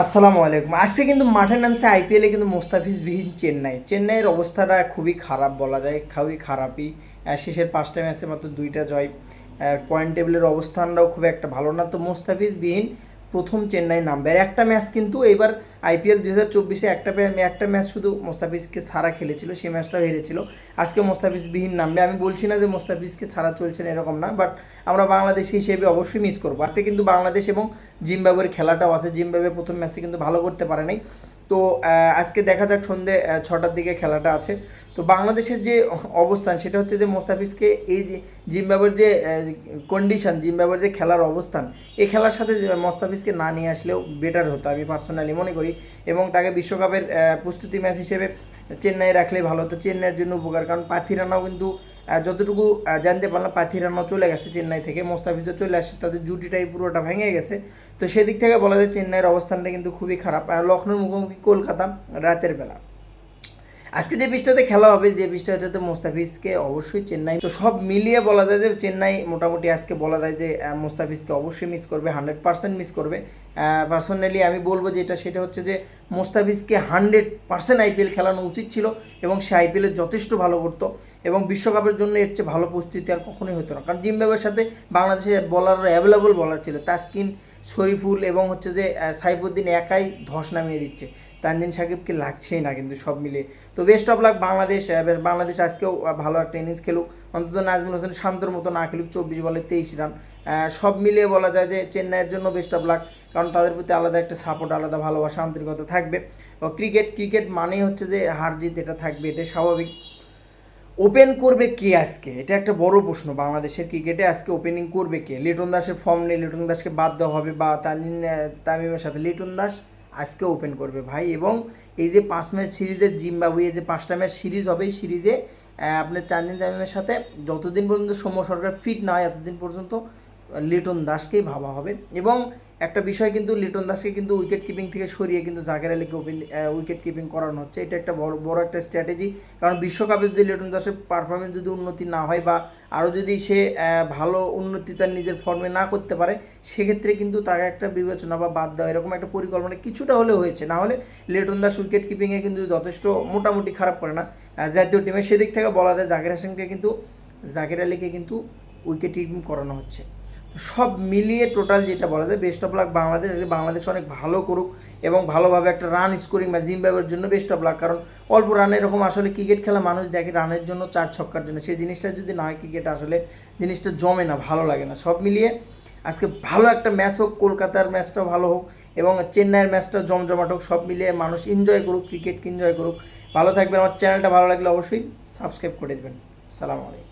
আসসালামু আলাইকুম। আজকে কিন্তু মাঠের নামছে আইপিএলে কিন্তু মোস্তাফিজবিহীন চেন্নাই। চেন্নাইয়ের অবস্থাটা খুবই খারাপ বলা যায়, খুবই খারাপই। শেষের পাঁচটা ম্যাচে মাত্র দুইটা জয়। পয়েন্ট টেবিলের অবস্থানটাও খুব একটা ভালো না। তো মোস্তাফিজবিহীন প্রথম চেন্নাই নামবে। আর একটা ম্যাচ কিন্তু এবার আইপিএল দু হাজার চব্বিশে একটা একটা ম্যাচ শুধু মোস্তাফিজকে ছাড়া খেলেছিল, সেই ম্যাচটাও হেরেছিল। আজকে মোস্তাফিজবিহীন নামবে। আমি বলছি না যে মোস্তাফিজকে ছাড়া চলছে না এরকম না বাট আমরা বাংলাদেশ হিসেবে অবশ্যই মিস করব। আজকে কিন্তু বাংলাদেশ এবং জিম্বাবুয়ের খেলাটাও আছে। জিম্বাবুয়ে প্রথম ম্যাচে কিন্তু ভালো করতে পারে নাই। তো আজকে দেখা যাক সন্ধে ছটার দিকে খেলাটা আছে। তো বাংলাদেশের যে অবস্থান, সেটা হচ্ছে যে মোস্তাফিজকে এই যে জিম্বাবুয়ের যে কন্ডিশন জিম্বাবুয়ের যে খেলার অবস্থান এই খেলার সাথে যে মোস্তাফিজকে না নিয়ে আসলেও বেটার হতো, আমি পার্সোনালি মনে করি। এবং তাকে বিশ্বকাপের প্রস্তুতি ম্যাচ হিসেবে চেন্নাই রাখলে ভালো হতো। চেন্নাইয়ের জন্য উপকার, কারণ পাথিরানাও কিন্তু যতটুকু জানতে পারলাম, পাথিরানাও চলে গেছে চেন্নাই থেকে। মোস্তাফিজও চলে আসছে, তাদের জুটিটাই পুরোটা ভেঙে গেছে। তো সেদিক থেকে বলা যায়, চেন্নাইয়ের অবস্থানটা কিন্তু খুবই খারাপ। লখনৌর মুখোমুখি কলকাতা রাতের বেলা। আজকে যে পিচটাতে খেলা হবে, যে পিচটাতে মোস্তাফিজকে অবশ্যই চেন্নাই তো সব মিলিয়ে বলা যায় যে চেন্নাই মোটামুটি আজকে বলা যায় যে মোস্তাফিজকে অবশ্যই মিস করবে হান্ড্রেড পার্সেন্ট মিস করবে। পার্সোনালি আমি বলব যেটা, সেটা হচ্ছে যে, মোস্তাফিজকে হান্ড্রেড পার্সেন্ট আইপিএল খেলানো উচিত ছিল এবং সে আইপিএলে যথেষ্ট ভালো করতো এবং বিশ্বকাপের জন্য এর চেয়ে ভালো প্রস্তুতি আর কখনোই হতো না। কারণ জিম্বাবের সাথে বাংলাদেশের বলার অ্যাভেলেবল বলার ছিল, তাসকিন, শরীফুল এবং হচ্ছে যে সাইফুদ্দিন একাই ধস নামিয়ে দিচ্ছে। তানজিন সাকিবকে লাগছেই না কিন্তু সব মিলে। তো best of luck Bangladesh Bangladesh আজকেও ভালো একটা ইনিংস খেলুক। অন্তত নাজমুল হোসেন শান্তর মতো না খেলুক, চব্বিশ বলে তেইশ রান সব মিলিয়ে বলা যায় যে চেন্নাইয়ের জন্য বেস্ট অফ লাক কারণ তাদের প্রতি আলাদা একটা সাপোর্ট আলাদা ভালোবাসা, আন্তরিকতা থাকবে। ক্রিকেট ক্রিকেট মানেই হচ্ছে যে হার জিত, এটা থাকবে এটা স্বাভাবিক। ওপেন করবে কে আজকে? এটা একটা বড় প্রশ্ন বাংলাদেশের ক্রিকেটে আজকে ওপেনিং করবে কে? লিটন দাসের ফর্ম নেই লিটন দাসকে বাদ দেওয়া হবে বা তামিম তামিমের সাথে। লিটন দাস আজকে ওপেন করবে ভাই। এবং এই যে পাঁচ ম্যাচ সিরিজের জিম্বাবুয়ে যে পাঁচটা ম্যাচ সিরিজ হবে, এই সিরিজে আপনার চান্দিন জামিমের সাথে যতদিন পর্যন্ত সৌম্য সরকার ফিট না হয়, এতদিন পর্যন্ত লিটন দাসকেই ভাবা হবে। এবং একটা বিষয় কিন্তু লিটন দাসকে কিন্তু উইকেট কিপিং থেকে সরিয়ে কিন্তু জাকের আলীকে উইকেট কিপিং করানো হচ্ছে। এটা একটা বড় বড় একটা স্ট্র্যাটেজি কারণ বিশ্বকাপে যদি লিটন দাসের পারফরমেন্স যদি উন্নতি না হয় বা আরও যদি সে ভালো উন্নতি তার নিজের ফর্মে না করতে পারে, সেক্ষেত্রে কিন্তু তার একটা বিবেচনা বা বাদ দেওয়া এরকম একটা পরিকল্পনা কিছুটা হলেও হয়েছে। না হলে লিটন দাস উইকেট কিপিংয়ে কিন্তু যথেষ্ট মোটামুটি খারাপ করে না। জাতীয় টিমে সেদিক থেকে বলা যায় জাকির হাসানকে কিন্তু, জাকির আলীকে কিন্তু উইকেট কিপিং করানো হচ্ছে। সব মিলিয়ে টোটাল যেটা বলা যায় বেস্ট অফ লাক বাংলাদেশ আজকে বাংলাদেশ অনেক ভালো করুক এবং ভালোভাবে একটা রান স্কোরিং বা জিম্বাবের জন্য বেস্ট অফ লাক কারণ অল্প রানে এরকম আসলে ক্রিকেট খেলা মানুষ দেখে রানের জন্য চার ছক্কার জন্য। সেই জিনিসটা যদি না হয় ক্রিকেট আসলে জিনিসটা জমে না, ভালো লাগে না। সব মিলিয়ে আজকে ভালো একটা ম্যাচ হোক, কলকাতার ম্যাচটাও ভালো হোক এবং চেন্নাইয়ের ম্যাচটা জমজমাট হোক, সব মিলিয়ে মানুষ এনজয় করুক ক্রিকেটকে এনজয় করুক। ভালো থাকবেন, আমার চ্যানেলটা ভালো লাগলে অবশ্যই সাবস্ক্রাইব করে দেবেন। সালাম আলাইকুম।